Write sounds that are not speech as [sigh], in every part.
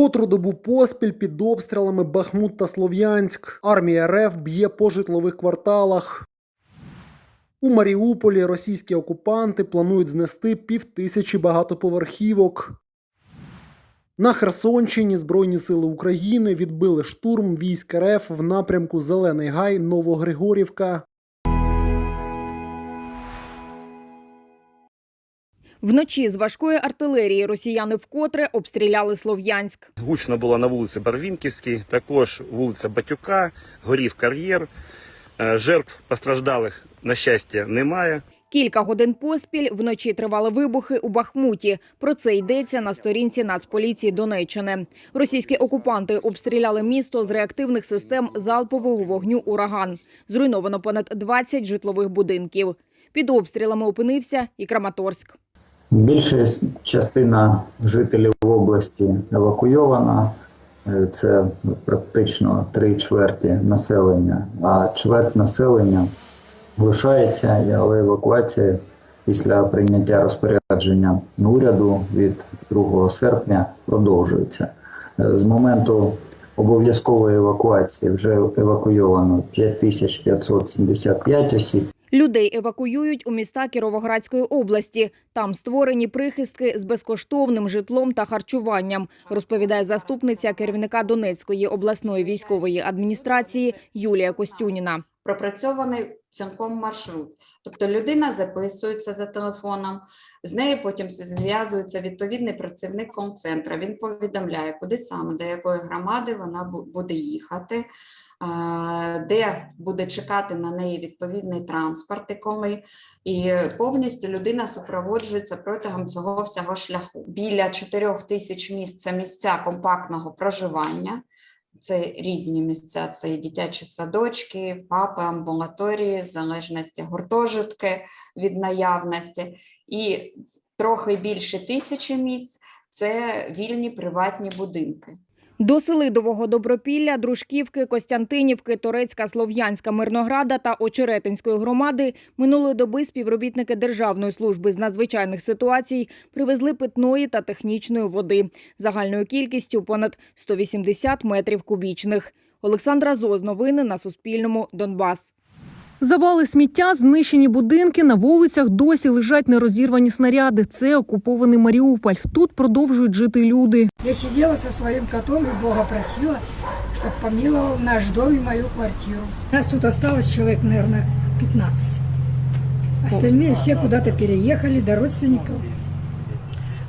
Котру добу поспіль під обстрілами Бахмут та Слов'янськ. Армія РФ б'є по житлових кварталах. У Маріуполі російські окупанти планують знести півтисячі багатоповерхівок. На Херсонщині Збройні сили України відбили штурм військ РФ в напрямку Зелений Гай Новогригорівка. Вночі з важкої артилерії росіяни вкотре обстріляли Слов'янськ. Гучно було на вулиці Барвінківській, також вулиця Батюка, горів кар'єр. Е, Жертв постраждалих, на щастя, немає. Кілька годин поспіль вночі тривали вибухи у Бахмуті. Про це йдеться на сторінці Нацполіції Донеччини. Російські окупанти обстріляли місто з реактивних систем залпового вогню «Ураган». Зруйновано понад 20 житлових будинків. Під обстрілами опинився і Краматорськ. Більша частина жителів області евакуйована. Е, Це практично три чверті населення, а чверть населення лишається, але евакуація після прийняття розпорядження уряду від 2 серпня продовжується. Е, З моменту обов'язкової евакуації вже евакуйовано 5575 осіб. Людей евакуюють у міста Кіровоградської області. Там створені прихистки з безкоштовним житлом та харчуванням, розповідає заступниця керівника Донецької обласної військової адміністрації Юлія Костюніна. Пропрацьований цілком маршрут. Тобто людина записується за телефоном, з нею потім зв'язується відповідний працівник концентра. Він повідомляє, куди саме, до якої громади вона буде їхати, де буде чекати на неї відповідний транспорт і. І повністю людина супроводжується протягом цього всього шляху. Біля 4 тисяч місць це місця компактного проживання. Це різні місця, це і дитячі садочки, ФАПи, амбулаторії, в залежності гуртожитки від наявності, і трохи більше тисячі місць це вільні приватні будинки. До Селидового Добропілля, Дружківки, Костянтинівки, Торецька, Слов'янська, Мирнограда та Очеретинської громади минулої доби співробітники Державної служби з надзвичайних ситуацій привезли питної та технічної води загальною кількістю понад 180 метрів кубічних. Олександра Зоз. Новини на Суспільному. Донбас. Завали сміття, знищені будинки, на вулицях досі лежать нерозірвані снаряди. Це окупований Маріуполь. Тут продовжують жити люди. Я сидела со своим котом и Бога просила, чтобы помиловал наш дом и мою квартиру. Нас тут осталось человек, наверное, 15. Остальные все куда-то переехали до родственников.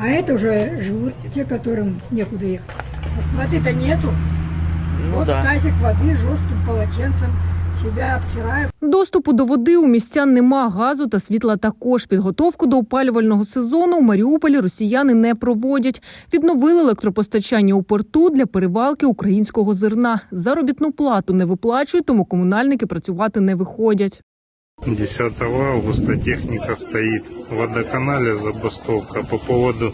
А это уже живут те, которым некуда ехать. Воды-то нету. вот тазик воды жестким полотенцем себя обтираю. Доступу до води у містян нема, газу та світла також. Підготовку до опалювального сезону у Маріуполі росіяни не проводять. Відновили електропостачання у порту для перевалки українського зерна. Заробітну плату не виплачують, тому комунальники працювати не виходять. 10 августа техника стоит в водоканале забастовка по поводу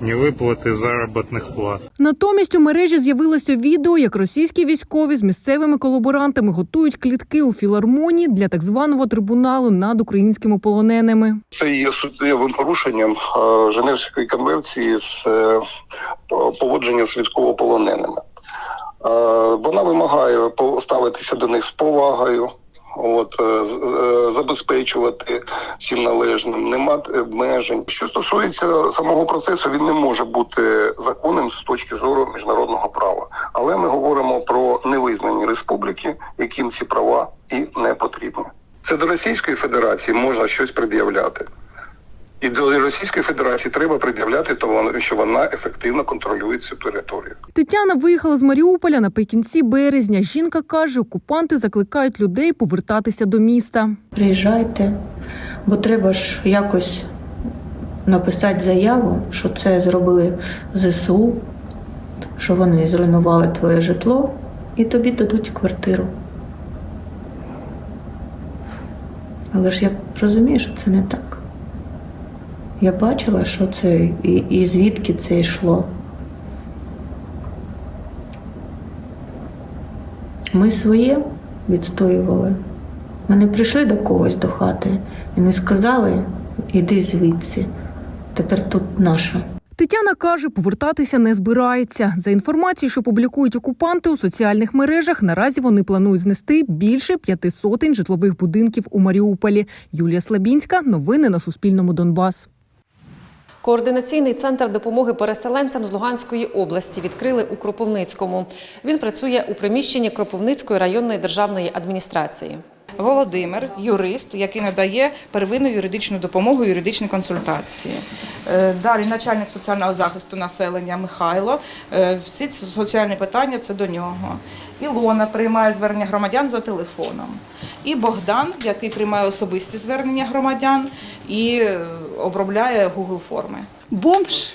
невыплаты заработных плат. Натомість у мережі з'явилося відео, як російські військові з місцевими колаборантами готують клітки у філармонії для так званого трибуналу над українськими полоненими. Це є суттєвим порушенням е, Женевської конвенції з е, по- поводження з військовополоненими. Е, Вона вимагає поставитися до них з повагою, от, е, е, забезпечувати всім належним, не мати обмежень. Що стосується самого процесу, він не може бути законним з точки зору міжнародного права. Але ми говоримо про невизнані республіки, яким ці права і не потрібні. Це до Російської Федерації можна щось пред'являти. І до Російської Федерації треба пред'являти, то що вона ефективно контролює цю територію. Тетяна виїхала з Маріуполя наприкінці березня. Жінка каже, окупанти закликають людей повертатися до міста. Приїжджайте, бо треба ж якось написати заяву, що це зробили ЗСУ, що вони зруйнували твоє житло, і тобі дадуть квартиру. Але ж я розумію, що це не так. Я бачила, що це і, і звідки це йшло. Ми своє відстоювали. Ми не прийшли до когось до хати і не сказали, іди звідси. Тепер тут наша. Тетяна каже, повертатися не збирається. За інформацією, що публікують окупанти у соціальних мережах, наразі вони планують знести більше п'яти сотень житлових будинків у Маріуполі. Юлія Слабінська. Новини на Суспільному. Донбас. Координаційний центр допомоги переселенцям з Луганської області відкрили у Кропивницькому. Він працює у приміщенні Кропивницької районної державної адміністрації. Володимир, юрист, який надає первинну юридичну допомогу, юридичні консультації. Е, Далі начальник соціального захисту населення Михайло. Е, Всі ці соціальні питання це до нього. Ілона приймає звернення громадян за телефоном. І Богдан, який приймає особисті звернення громадян і е, обробляє Google форми. бомж,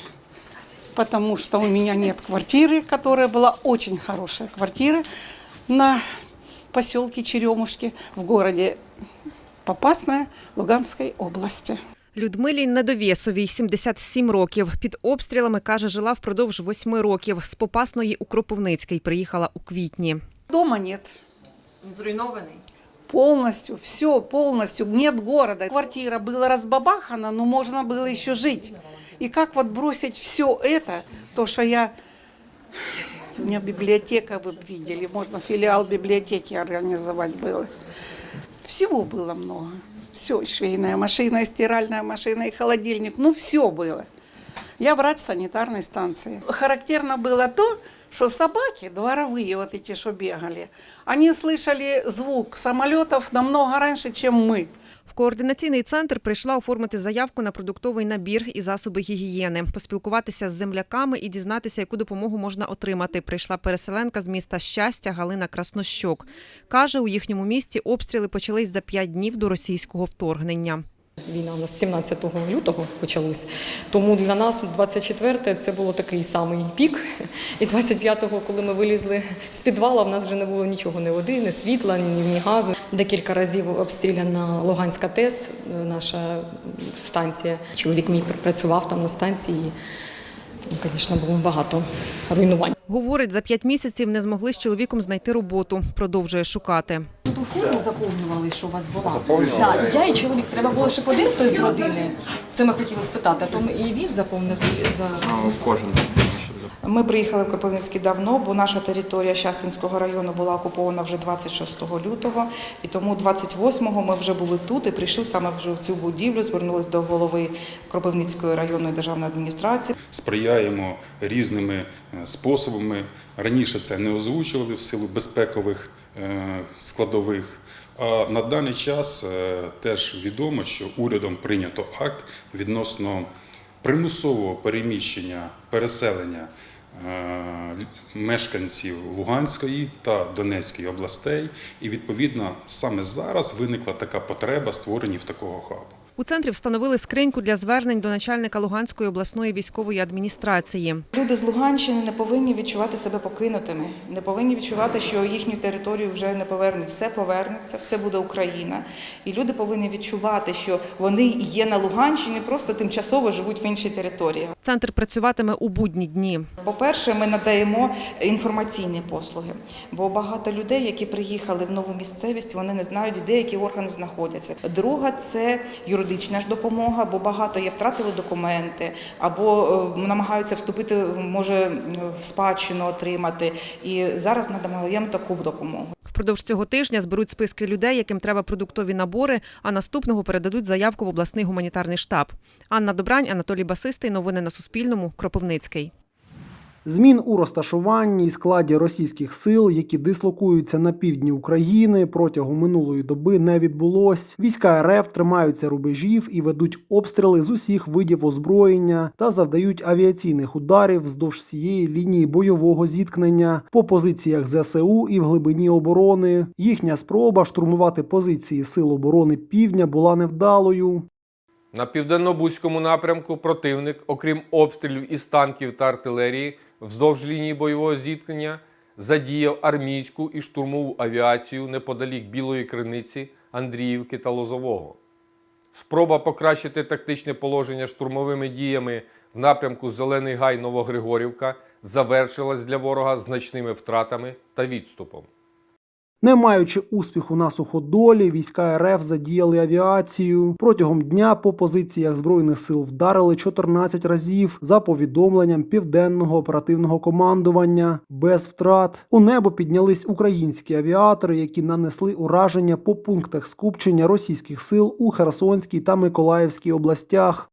потому что у меня нет квартиры, которая была очень хорошая квартира на поселке Черемушки в городе Попасная Луганской области. Людмилі Недовєсовій 77 років. Під обстрілами каже, жила впродовж восьми років. З Попасної у Кропивницький приїхала у квітні. Дома нет. Зруйнований. Полностью, все, полностью. Нет города. Квартира была разбабахана, но можно было еще жить. И как вот бросить все это, то, что я... У меня библиотека, вы видели, можно филиал библиотеки организовать было. Всего было много. Все, швейная машина, и стиральная машина, и холодильник, ну все было. Я врач санитарной станции. Характерно было то, что собаки, дворовые вот эти, что бегали, они слышали звук самолетов намного раньше, чем мы. В координаційний центр прийшла оформити заявку на продуктовий набір і засоби гігієни, поспілкуватися з земляками і дізнатися, яку допомогу можна отримати. Прийшла переселенка з міста Щастя Галина Краснощок. Каже, у їхньому місті обстріли почались за п'ять днів до російського вторгнення. Війна у нас 17 лютого почалась. Тому для нас 24 це було такий самий пік. І 25-го, коли ми вилізли з підвала, в нас вже не було нічого, ні води, ні світла, ні, ні газу. Декілька разів обстріляна Луганська ТЕС, наша станція. Чоловік мій працював там на станції. Там, звісно, було багато руйнувань. Говорить, за п'ять місяців не змогли з чоловіком знайти роботу. Продовжує шукати. Ту форму заповнювали, що у вас була. І я і чоловік. Треба було, щоб один хтось з родини. Це ми хотіли спитати, а то і він заповнив і за Ми приїхали в Кропивницький давно, бо наша територія Щастинського району була окупована вже 26 лютого, і тому 28-го ми вже були тут і прийшли саме вже в цю будівлю, звернулись до голови Кропивницької районної державної адміністрації. сприяємо різними е, способами. Раніше це не озвучували в силу безпекових складових. А на даний час е, теж відомо, що урядом прийнято акт відносно примусового переміщення переселення е, мешканців Луганської та Донецької областей, і відповідно саме зараз виникла така потреба створення в такого хабу. У центрі встановили скриньку для звернень до начальника Луганської обласної військової адміністрації. Люди з Луганщини не повинні відчувати себе покинутими, не повинні відчувати, що їхню територію вже не повернуть. Все повернеться, все буде Україна. І люди повинні відчувати, що вони є на Луганщині, просто тимчасово живуть в іншій території. Центр працюватиме у будні дні. По-перше, ми надаємо інформаційні послуги, бо багато людей, які приїхали в нову місцевість, вони не знають, де які органи знаходяться. Друга це юридична ж допомога, бо багато є втратили документи або е, намагаються вступити, може в спадщину отримати. І зараз надаємо таку допомогу. Впродовж цього тижня зберуть списки людей, яким треба продуктові набори, а наступного передадуть заявку в обласний гуманітарний штаб. Анна Добрань, Анатолій Басистий. Новини на Суспільному. Кропивницький. Змін у розташуванні і складі російських сил, які дислокуються на півдні України, протягом минулої доби не відбулось. Війська РФ тримаються рубежів і ведуть обстріли з усіх видів озброєння та завдають авіаційних ударів вздовж всієї лінії бойового зіткнення по позиціях ЗСУ і в глибині оборони. Їхня спроба штурмувати позиції сил оборони Півдня була невдалою. На південно-бузькому напрямку противник, окрім обстрілів із танків та артилерії, вздовж лінії бойового зіткнення задіяв армійську і штурмову авіацію неподалік Білої Криниці, Андріївки та Лозового. Спроба покращити тактичне положення штурмовими діями в напрямку Зелений Гай Новогригорівка завершилась для ворога значними втратами та відступом. Не маючи успіху на суходолі, війська РФ задіяли авіацію. Протягом дня по позиціях збройних сил вдарили 14 разів за повідомленням південного оперативного командування без втрат. У небо піднялись українські авіатори, які нанесли ураження по пунктах скупчення російських сил у Херсонській та Миколаївській областях.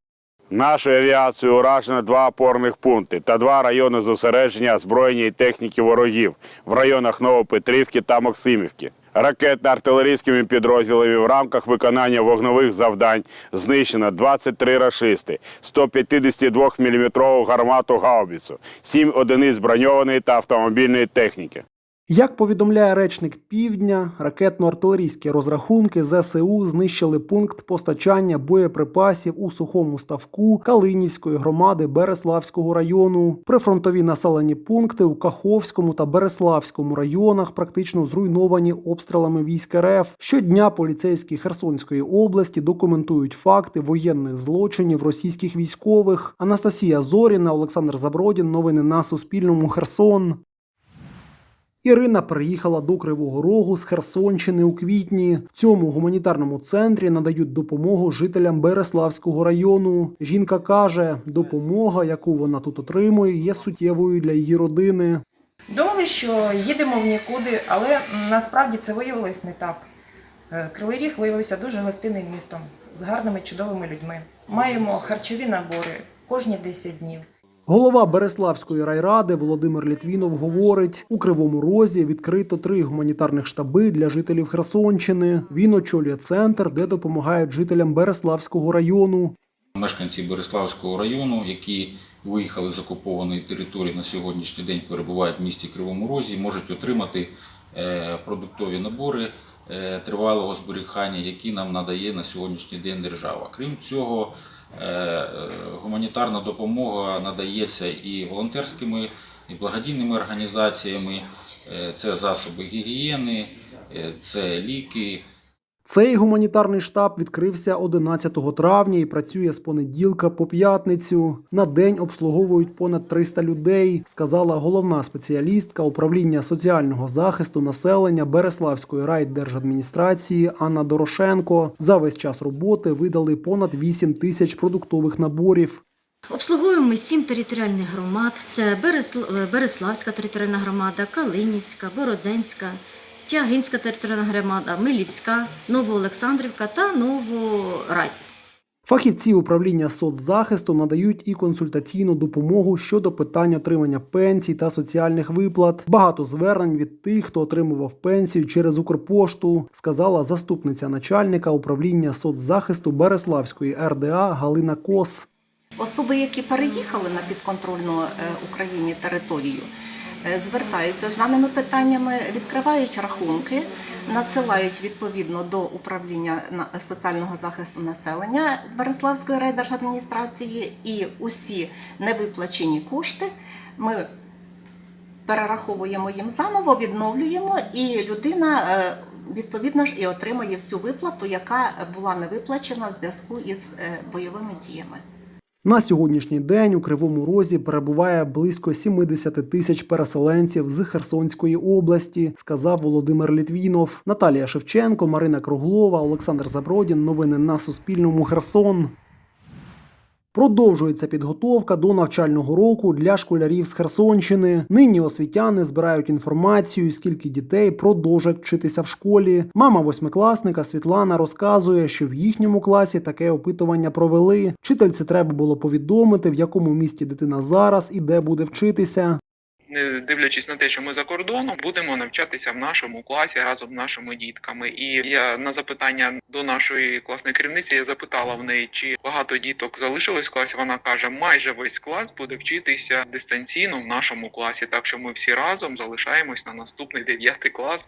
Нашою авіацією уражено два опорних пункти та два райони зосередження озброєння техніки ворогів в районах Новопетрівки та Максимівки. Ракетно-артилерійськими підрозділами в рамках виконання вогнових завдань знищено 23 рашисти, 152 мм гармату гаубіцу, 7 одиниць броньованої та автомобільної техніки. Як повідомляє речник Півдня, ракетно-артилерійські розрахунки ЗСУ знищили пункт постачання боєприпасів у сухому ставку Калинівської громади Береславського району. Прифронтові населені пункти у Каховському та Береславському районах практично зруйновані обстрілами військ РФ. Щодня поліцейські Херсонської області документують факти воєнних злочинів російських військових. Анастасія Зоріна, Олександр Забродін. Новини на Суспільному. Херсон. Ірина приїхала до Кривого Рогу з Херсонщини у квітні. В цьому гуманітарному центрі надають допомогу жителям Береславського району. Жінка каже, допомога, яку вона тут отримує, є суттєвою для її родини. Думали, що їдемо в нікуди, але насправді це виявилось не так. Е, Кривий Ріг виявився дуже гостинним містом з гарними чудовими людьми. Маємо харчові набори кожні 10 днів. Голова Береславської райради Володимир Літвінов говорить: у Кривому Розі відкрито три гуманітарних штаби для жителів Херсонщини. Він очолює центр, де допомагають жителям Береславського району. Мешканці Береславського району, які виїхали з окупованої території на сьогоднішній день, перебувають в місті Кривому Розі, можуть отримати е, продуктові набори е, тривалого зберігання, які нам надає на сьогоднішній день держава. Крім цього, гуманітарна допомога надається і волонтерськими, і благодійними організаціями. Е, Це засоби гігієни, е, це ліки. Цей гуманітарний штаб відкрився 11 травня і працює з понеділка по п'ятницю. На день обслуговують понад 300 людей, сказала головна спеціалістка управління соціального захисту населення Береславської райдержадміністрації Анна Дорошенко. За весь час роботи видали понад 8 тисяч продуктових наборів. Обслуговуємо сім територіальних громад: це Береславська територіальна громада, Калинівська, Борозенська, Тягинська територіальна громада, Милівська, Новоолександрівка та Новорай. Фахівці управління соцзахисту надають і консультаційну допомогу щодо питань отримання пенсій та соціальних виплат. Багато звернень від тих, хто отримував пенсію через Укрпошту, сказала заступниця начальника управління соцзахисту Береславської РДА Галина Кос. Особи, які переїхали на підконтрольну е, Україні територію, звертаються з даними питаннями, відкривають рахунки, надсилають відповідно до управління соціального захисту населення Береславської райдержадміністрації і усі невиплачені кошти ми перераховуємо їм заново, відновлюємо, і людина е, відповідно ж і отримує всю виплату, яка була не виплачена в зв'язку із е, бойовими діями. На сьогоднішній день у Кривому Розі перебуває близько 70 тисяч переселенців з Херсонської області, сказав Володимир Літвінов. Наталія Шевченко, Марина Круглова, Олександр Забродін. Новини на Суспільному. Херсон. Продовжується підготовка до навчального року для школярів з Херсонщини. Нині освітяни збирають інформацію, скільки дітей продовжать вчитися в школі. Мама восьмикласника Світлана розказує, що в їхньому класі таке опитування провели. Вчительці треба було повідомити, в якому місті дитина зараз і де буде вчитися. Не дивлячись на те, що ми за кордоном, будемо навчатися в нашому класі разом з нашими дітками. І я на запитання до нашої класної керівниці я запитала в неї, чи багато діток залишилось в класі. Вона каже, майже весь клас буде вчитися дистанційно в нашому класі. Так що ми всі разом залишаємось на наступний дев'ятий клас.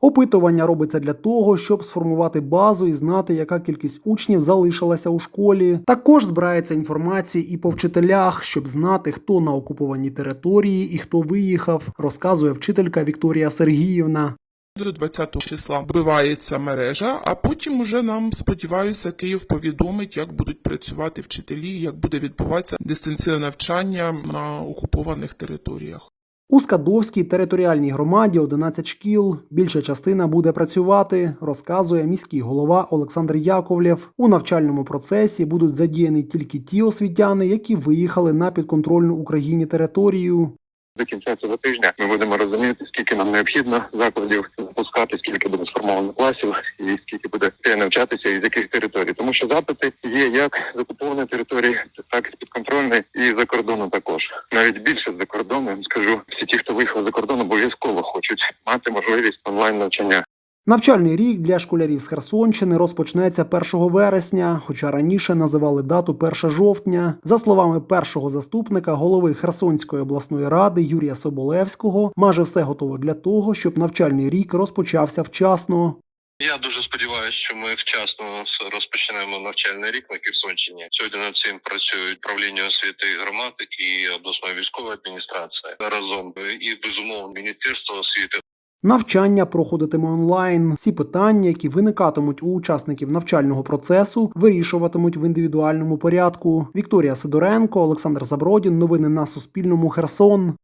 Опитування робиться для того, щоб сформувати базу і знати, яка кількість учнів залишилася у школі. Також збирається інформація і по вчителях, щоб знати, хто на окупованій території і хто виїхав, розказує вчителька Вікторія Сергіївна. До 20 числа вбивається мережа, а потім уже нам, сподіваюся, Київ повідомить, як будуть працювати вчителі, як буде відбуватися дистанційне навчання на окупованих територіях. У Скадовській територіальній громаді 11 шкіл. Більша частина буде працювати, розказує міський голова Олександр Яковлєв. У навчальному процесі будуть задіяні тільки ті освітяни, які виїхали на підконтрольну Україні територію. До кінця цього тижня ми будемо розуміти, скільки нам необхідно закладів запускати, скільки буде сформовано класів і скільки буде де навчатися і з яких територій. Тому що запити є як з окупованої території, так і з підконтрольної і за кордону також. Навіть більше за кордону скажу, всі ті, хто виїхав за кордон, обов'язково хочуть мати можливість онлайн навчання. Навчальний рік для школярів з Херсонщини розпочнеться 1 вересня, хоча раніше називали дату 1 жовтня. За словами першого заступника голови Херсонської обласної ради Юрія Соболевського, майже все готово для того, щоб навчальний рік розпочався вчасно. Я дуже сподіваюся, що ми вчасно розпочнемо навчальний рік на Херсонщині. Сьогодні над цим працюють управління освіти громад і обласної військової адміністрації разом і безумовно міністерство освіти. Навчання проходитиме онлайн. Всі питання, які виникатимуть у учасників навчального процесу, вирішуватимуть в індивідуальному порядку. Вікторія Сидоренко, Олександр Забродін. Новини на Суспільному. Херсон.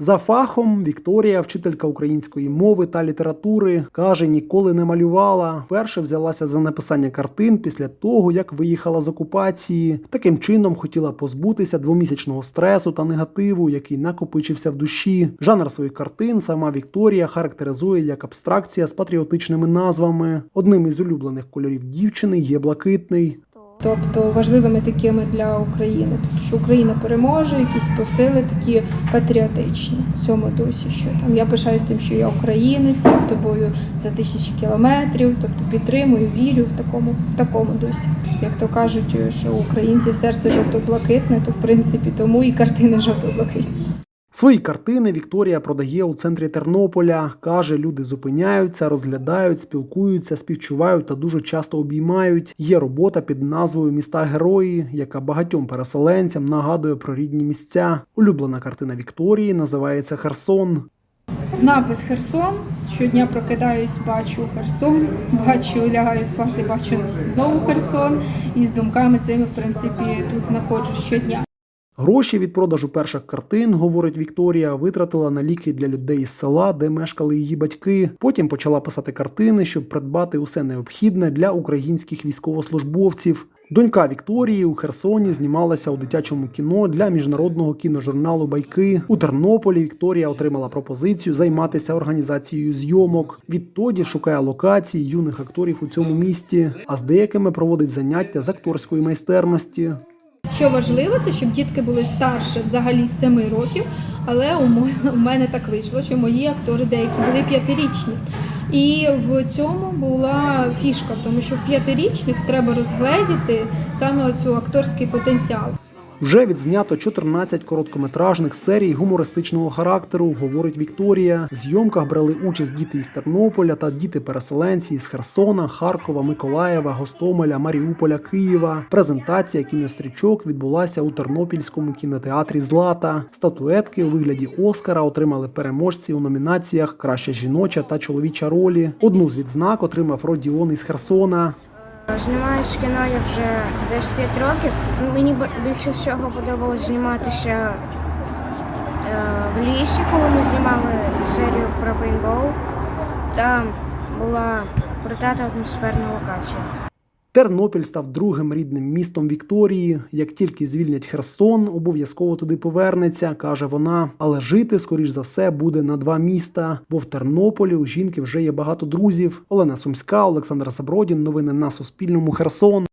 За фахом Вікторія, вчителька української мови та літератури, каже, ніколи не малювала. Перше взялася за написання картин після того, як виїхала з окупації. Таким чином хотіла позбутися двомісячного стресу та негативу, який накопичився в душі. Жанр своїх картин сама Вікторія характеризує як абстракція з патріотичними назвами. Одним із улюблених кольорів дівчини є блакитний. Тобто важливими такими для України, тобто що Україна переможе, якісь посили такі патріотичні в цьому дусі. Що там я пишаюсь тим, що я українець, я з тобою за тисячі кілометрів, тобто підтримую, вірю в такому, в такому дусі. Як то кажуть, що українців серце жовто-блакитне, то в принципі тому і картини жовто-блакитні. Свої картини Вікторія продає у центрі Тернополя. Каже, люди зупиняються, розглядають, спілкуються, співчувають та дуже часто обіймають. Є робота під назвою Міста Герої, яка багатьом переселенцям нагадує про рідні місця. Улюблена картина Вікторії називається Херсон. Напис Херсон. Щодня прокидаюсь, бачу Херсон, бачу, лягаю спати, бачу знову Херсон. І з думками цими, в принципі, тут знаходжусь щодня. Гроші від продажу перших картин, говорить Вікторія, витратила на ліки для людей із села, де мешкали її батьки. Потім почала писати картини, щоб придбати усе необхідне для українських військовослужбовців. Донька Вікторії у Херсоні знімалася у дитячому кіно для міжнародного кіножурналу Байки. У Тернополі Вікторія отримала пропозицію займатися організацією зйомок. Відтоді шукає локації юних акторів у цьому місті, а з деякими проводить заняття з акторської майстерності. Що важливо, це щоб дітки були старше взагалі з 7 років, але [laughs] у мене так вийшло, що мої актори деякі були п'ятирічні. І в цьому була фішка, тому що в п'ятирічних треба розгледіти саме цю акторський потенціал. Вже відзнято 14 короткометражних серій гумористичного характеру, говорить Вікторія. В зйомках брали участь діти із Тернополя та діти-переселенці із Херсона, Харкова, Миколаєва, Гостомеля, Маріуполя, Києва. Презентація кінострічок відбулася у Тернопільському кінотеатрі Злата. Статуетки у вигляді Оскара отримали переможці у номінаціях Краща жіноча та чоловіча ролі. Одну з відзнак отримав Родіон із Херсона. Знімаюсь в кіно я вже десь 5 років. Мені більше всього подобалося зніматися е, в лісі, коли ми знімали серію про пейнтбол. Там була крута та атмосферна локація. Тернопіль став другим рідним містом Вікторії. Як тільки звільнять Херсон, обов'язково туди повернеться, каже вона. Але жити, скоріш за все, буде на два міста. Бо в Тернополі у жінки вже є багато друзів. Олена Сумська, Олександр Сабродін. Новини на Суспільному. Херсон.